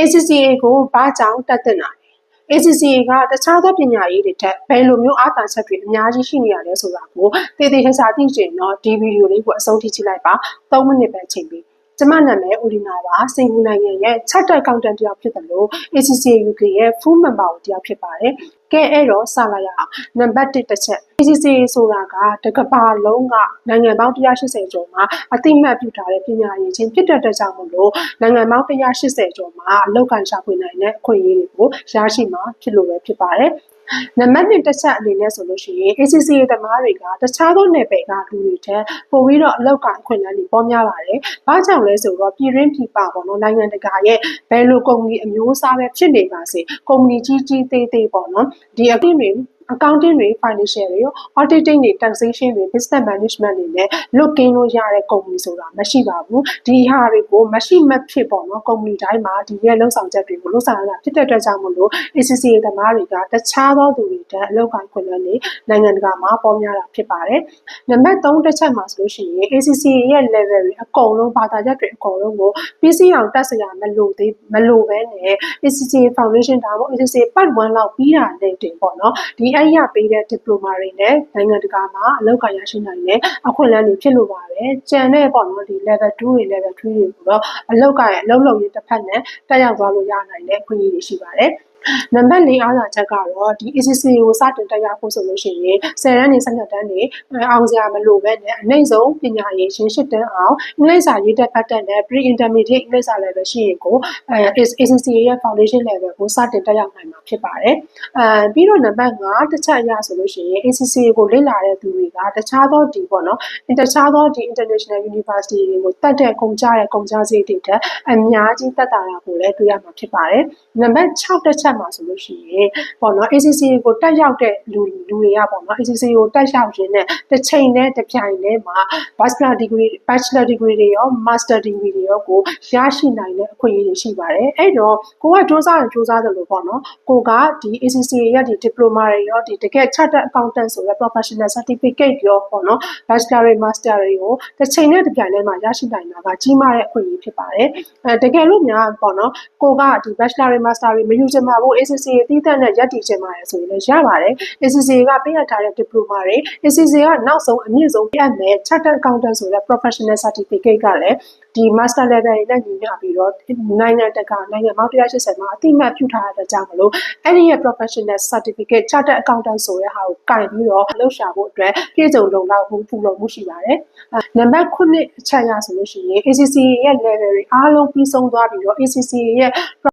ACCA ကိုဘာကြောင့်တက်တင်တာလဲ ACCA ကတခြားသောပညာရေးတွေထက်ဘယ်လိုမျိုးအားသာချက်တွေအများကြီးရှိနေရလဲဆိုတာကိုတည်တည်ချာချာသိချင်တော့ဒီဗီဒီယိုလေးကိုအဆုံးထိကြည့်လိုက်ပါ3မိနစ်ပဲချိန်ပြီး ကျမနာမည်ဦးဒီနာပါစင်ကူနိုင်ငံရဲ့ charter accountant တယောက်ဖြစ်တယ်လို့ ACCA UK ရဲ့ full member တယောက်ဖြစ်ပါတယ်ကဲအဲ့တော့စလိုက်ရအောင်နံပါတ်1တစ်ချက် ACCA ဆိုတာကတကဘာလုံးကနိုင်ငံပေါင်း180ကျော်မှာအတိမတ်ပြုထားတဲ့ပညာရေးချင်းဖြစ်တဲ့အတွက်ကြောင့်မို့လို့နိုင်ငံပေါင်း180ကျော်မှာအလောက်ကန်ရှာဖွေနိုင်တဲ့အခွင့်အရေးတွေကိုရရှိမှာဖြစ်လို့ပဲဖြစ်ပါတယ် နံပါတ်1တစ်ချက်အနေနဲ့ဆိုလို့ရှိရင် ACCA သမားတွေကတခြားသောနယ်ပယ်ကလူတွေထက်ပိုပြီးတော့အလောက်ကအခွင့်အရေးတွေပေါ်များပါတယ်။ဘာကြောင့်လဲဆိုတော့ပြည်ရင်းပြည်ပပေါ့နော်နိုင်ငံတကာရဲ့ဘယ်လိုကုမ္ပဏီအမျိုးအစားပဲဖြစ်နေပါစေကုမ္ပဏီကြီးကြီးသေးသေးပေါ့နော်ဒီအပြင်တွေ accounting တွေ financial တွေ auditing တွေ taxation တွေ business management တွေနဲ့လွတ်ကင်းလို့ရတဲ့ company ဆိုတာမရှိပါဘူးဒီဟာတွေကိုမရှိမဖြစ်ပေါ့နော် company တိုင်းမှာဒီရဲ့လုံဆောင်ချက်တွေကိုလုံဆောင်ရတာဖြစ်တဲ့အတွက်ကြောင့်မလို့ ACCA သမားတွေကတခြားသောသူတွေတက်အလောက်ကိုင်ခွင့်လန်းနေနိုင်ငံတကာမှာပေါ်များတာဖြစ်ပါတယ်နံပါတ်3တစ်ချက်မှာဆိုလို့ရှိရင် ACCA ရဲ့ level တွေအကုန်လုံးဘာသာချက်တွေအကုန်လုံးကိုပြီးစီအောင်တက်စရာမလိုသေးမလိုပဲနဲ့ ACCA foundation ဒါမှမဟုတ် ACCA part 1လောက်ပြီးတာနဲ့တင်ပေါ့နော်ဒီအဲ့ရပေးတဲ့ diploma တွေနဲ့ နိုင်ငံတကာမှာ အလောက်ကိုင်ရရှိနိုင်တဲ့ အခွင့်အလမ်းတွေ ဖြစ်လို့ပါတယ်ကြံတဲ့ပေါ့နော်ဒီ level 2 တွေ level 3 တွေကိုတော့ အလောက်ကိုင် အလောက်လုံးရေးတစ်ဖက်နဲ့ တက်ရောက်သွားလို့ ရနိုင်တဲ့ အခွင့်အရေးတွေ ရှိပါတယ် နံပါတ်၄အားသာချက်ကတော့ဒီ ACC ကိုစတင်တက်ရောက်ဖို့ဆိုလို့ရှိရင်10တန်းနေ12တန်းနေအောင်စရာမလိုပဲနဲ့အနိုင်ဆုံးပညာရေးရှင်းရှစ်တန်းအောင်အင်္ဂလိပ်စာရေးတက်ဖတ်တဲ့နဲ့ pre intermediate အင်္ဂလိပ်စာ level ရှိရင်ကိုအဲ ACC ရဲ့ foundation level ကိုစတင်တက်ရောက်နိုင်မှာဖြစ်ပါတယ်အဲပြီးတော့နံပါတ်5တစ်ချက်အရဆိုလို့ရှိရင် ACC ကိုလေ့လာတဲ့သူတွေကတခြားသောဒီပေါ့နော်တခြားသောဒီ international university တွေကိုတက်တဲ့ကုန်ကြတဲ့ကုန်ကြစည်တွေတက်အများကြီးတက်တာကိုလည်းတွေ့ရမှာဖြစ်ပါတယ်နံပါတ်6တစ်ချက်မှာဆိုလို့ရှိရင်ပေါ့နော် ACC ကိုတက်ရောက်တဲ့လူလူတွေကပေါ့နော် ACC ကိုတက်ရောက်ရင်းနဲ့တစ်ချိန်နဲ့တစ်ပြိုင်တည်းမှာ bachelor degree bachelor degree တွေရော master degree တွေရောကိုရရှိနိုင်တဲ့အခွင့်အရေးတွေရှိပါတယ်အဲ့တော့ကိုကစူးစမ်းရင်စူးစမ်းတယ်လို့ပေါ့နော်ကိုကဒီ ACC ရဲ့ဒီ diploma တွေရောဒီတကယ် chartered accountant ဆိုတဲ့ professional certificate ရောပေါ့နော် bachelor တွေ master တွေကိုတစ်ချိန်နဲ့တစ်ပြိုင်တည်းမှာရရှိနိုင်တာကကြီးမားတဲ့အခွင့်အရေးဖြစ်ပါတယ်အဲတကယ်လို့များပေါ့နော်ကိုကဒီ bachelor တွေ master တွေမယူချင်ပါဘူး ACC ရဲ့တည်တဲ့နဲ့ရပ်တည်ချင်ပါတယ်ဆိုရင်လည်းရပါတယ် ACC ကပေးအပ်ထားတဲ့ diploma တွေ ACC ကနောက်ဆုံးအမြင့်ဆုံးပြတ်မဲ့ chartered accountant ဆိုတဲ့ professional certificate ကလည်းဒီ master level တွေနဲ့ညီမျှပြီးတော့နိုင်ငံတကာနိုင်ငံပေါင်း180မှာအတိအမှတ်ပြုထားတဲ့ကြောင့်မလို့အဲ့ဒီရဲ့ professional certificate chartered accountant ဆိုတဲ့ဟာကိုကင်ပြီးတော့လှုပ်ရှားဖို့အတွက်ပြည်စုံလုံလောက်မှုပူလုံမှုရှိပါတယ်။နံပါတ်9အချက်ရဆိုလို့ရှိရင် ACC ရဲ့ level တွေအားလုံးပြီးဆုံးသွားပြီးတော့ ACC ရဲ့